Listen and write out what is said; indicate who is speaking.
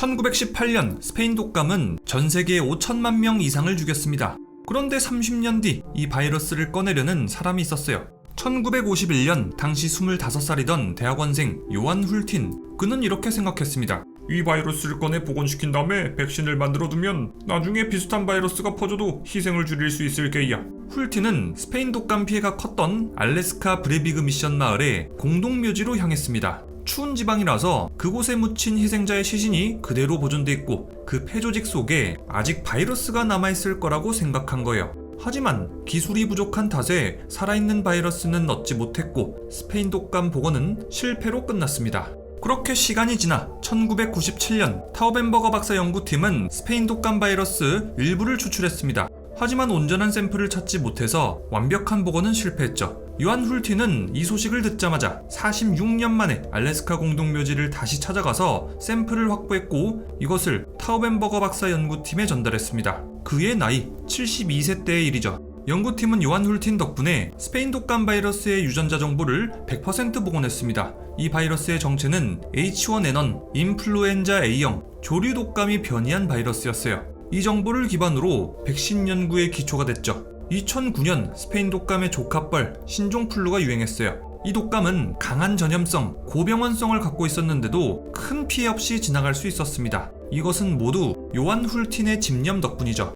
Speaker 1: 1918년 스페인 독감은 전 세계 5천만 명 이상을 죽였습니다. 그런데 30년 뒤 이 바이러스를 꺼내려는 사람이 있었어요. 1951년 당시 25살이던 대학원생 요한 훌틴. 그는 이렇게 생각했습니다. 이 바이러스를 꺼내 복원시킨 다음에 백신을 만들어 두면 나중에 비슷한 바이러스가 퍼져도 희생을 줄일 수 있을 게야. 훌틴은 스페인 독감 피해가 컸던 알래스카 브레비그 미션 마을에 공동묘지로 향했습니다. 추운 지방이라서 그곳에 묻힌 희생자의 시신이 그대로 보존돼 있고 그 폐조직 속에 아직 바이러스가 남아있을 거라고 생각한 거예요. 하지만 기술이 부족한 탓에 살아있는 바이러스는 얻지 못했고 스페인 독감 복원은 실패로 끝났습니다. 그렇게 시간이 지나 1997년 타우벤버거 박사 연구팀은 스페인 독감 바이러스 일부를 추출했습니다. 하지만 온전한 샘플을 찾지 못해서 완벽한 복원은 실패했죠. 요한 훌티는 이 소식을 듣자마자 46년 만에 알래스카 공동묘지를 다시 찾아가서 샘플을 확보했고 이것을 타우벤버거 박사 연구팀에 전달했습니다. 그의 나이 72세 때의 일이죠. 연구팀은 요한 훌틴 덕분에 스페인 독감 바이러스의 유전자 정보를 100% 복원했습니다. 이 바이러스의 정체는 H1N1 인플루엔자 A형 조류 독감이 변이한 바이러스였어요. 이 정보를 기반으로 백신 연구의 기초가 됐죠. 2009년 스페인 독감의 조카뻘 신종플루가 유행했어요. 이 독감은 강한 전염성, 고병원성을 갖고 있었는데도 큰 피해 없이 지나갈 수 있었습니다. 이것은 모두 요한 훌틴의 집념 덕분이죠.